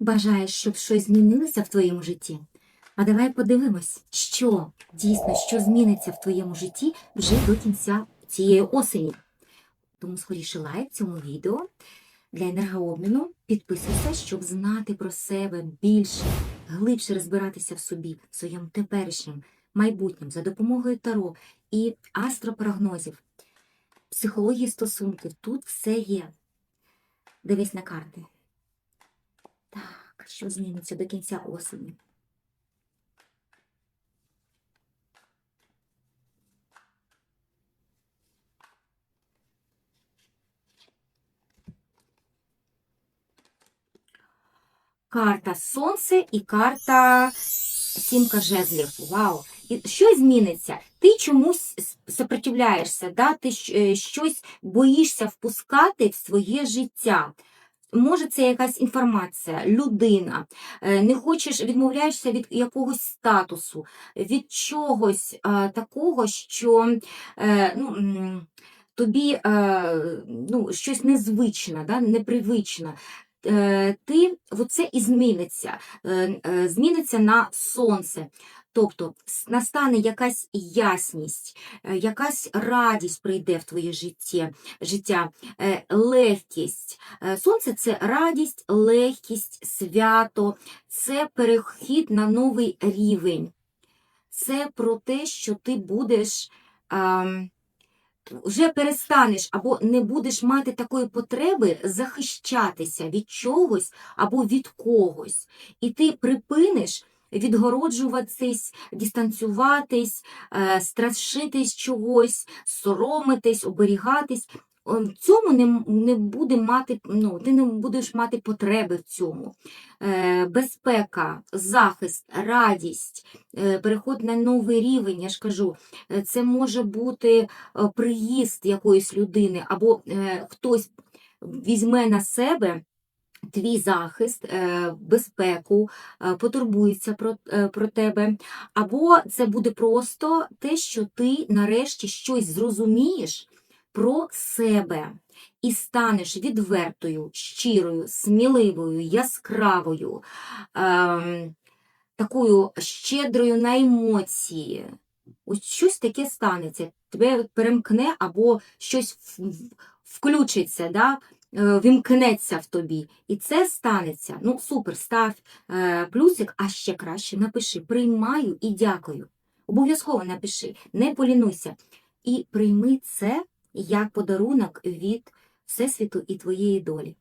Бажаєш, щоб щось змінилося в твоєму житті? А давай подивимось, що дійсно що зміниться в твоєму житті вже до кінця цієї осені. Тому скоріше лайк цьому відео для енергообміну. Підписуйся, щоб знати про себе більше, глибше розбиратися в собі, в своєму теперішньому, майбутньому, за допомогою таро і астропрогнозів, психології стосунків. Тут все є. Дивись на карти. Що зміниться до кінця осені? Карта Сонце і карта Сімка жезлів. Вау! І що зміниться? Ти чомусь сопротивляєшся, да? ти е, щось боїшся впускати в своє життя. Може, це якась інформація, людина, е, не хочеш, відмовляєшся від якогось статусу, від чогось а, такого, що е, ну, тобі е, ну, щось незвичне, да? непривичне. Е, Ти оце і зміниться, е, е, зміниться на сонце. Тобто настане якась ясність, е, якась радість прийде в твоє життя, життя е, легкість. Е, Сонце це радість, легкість, свято, це перехід на новий рівень. Це про те, що ти будеш. вже перестанеш або не будеш мати такої потреби захищатися від чогось або від когось. І ти припиниш відгороджуватись, дистанціюватись, е, страшитись чогось, соромитись, оберігатись. В цьому не, не буде мати, ну, ти не будеш мати потреби в цьому. Е, безпека, захист, радість, е, переход на новий рівень, я ж кажу, Е, це може бути е, приїзд якоїсь людини, або е, хтось візьме на себе твій захист, е, безпеку, е, потурбується про, е, про тебе, або це буде просто те, що ти нарешті щось зрозумієш про себе і станеш відвертою, щирою, сміливою, яскравою, ем, такою щедрою на емоції. Ось щось таке станеться, тебе перемкне або щось включиться, да? Е, вімкнеться в тобі. І це станеться. Ну, супер, став е, плюсик, а ще краще напиши приймаю і дякую. Обов'язково напиши, не полінуйся. І прийми це як подарунок від Всесвіту і твоєї долі.